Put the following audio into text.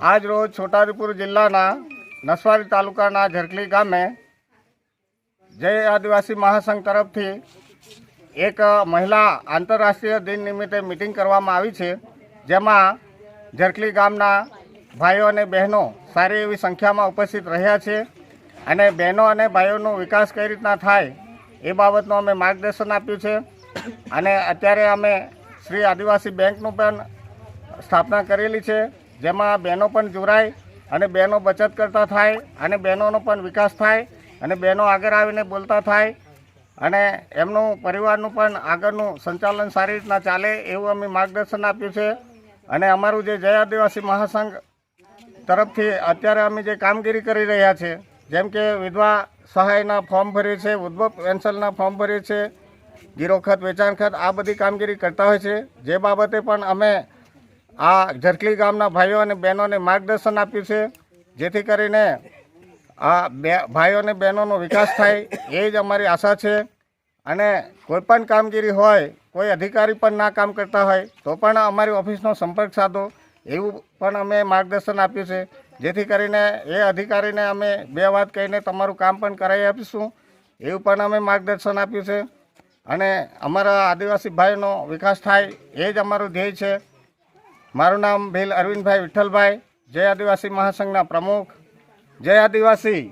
આજ રોજ છોટાઉદેપુર જિલ્લાના નસવાડી તાલુકાના ઝરકલી ગામે જય આદિવાસી મહાસંઘ તરફથી એક મહિલા આંતરરાષ્ટ્રીય દિન નિમિત્તે મિટિંગ કરવામાં આવી છે, જેમાં ઝરકલી ગામના ભાઈઓ અને બહેનો સારી એવી સંખ્યામાં ઉપસ્થિત રહ્યા છે અને બહેનો અને ભાઈઓનો વિકાસ કઈ રીતના થાય એ બાબતનું અમે માર્ગદર્શન આપ્યું છે. અને અત્યારે અમે શ્રી આદિવાસી બેંકનું પણ સ્થાપના કરેલી છે. જેમાં બહેનો પણ જોડાય અને બહેનો બચત કરતા થાય અને બહેનોનો પણ વિકાસ થાય અને બહેનો આગળ આવીને બોલતા થાય અને એમનું પરિવારનું પણ આગળનું સંચાલન સારી રીતના ચાલે એવું અમે માર્ગદર્શન આપ્યું છે. અને અમારું જે જય આદિવાસી મહાસંઘ તરફથી અત્યારે અમે જે કામગીરી કરી રહ્યા છે, જેમ કે વિધવા સહાયના ફોર્મ ભરીએ છે ઉદ્ભવ પેન્શનના ફોર્મ ભરીએ છે, ગીરો ખત, વેચાણ ખત, આ બધી કામગીરી કરતા હોય છે. જે બાબતે પણ અમે આ ઝરકલી ગામના ભાઈઓ અને બહેનોને માર્ગદર્શન આપ્યું છે. જેથી કરીને આ બે ભાઈઓ અને બહેનોનો વિકાસ થાય, એ જ અમારી આશા છે. અને કોઈ પણ કામગીરી હોય, કોઈ અધિકારી પણ ના કામ કરતા હોય, તો પણ અમારી ઓફિસનો સંપર્ક સાધો, એવું પણ અમે માર્ગદર્શન આપ્યું છે. જેથી કરીને એ અધિકારીને અમે બે વાત કહીને તમારું કામ પણ કરાવી આપીશું, એવું પણ અમે માર્ગદર્શન આપ્યું છે. અને અમારા આદિવાસી ભાઈનો વિકાસ થાય, એ જ અમારું ધ્યેય છે. મારું નામ ભીલ અરવિંદભાઈ વિઠ્ઠલભાઈ જય આદિવાસી મહાસંઘના પ્રમુખ જય આદિવાસી.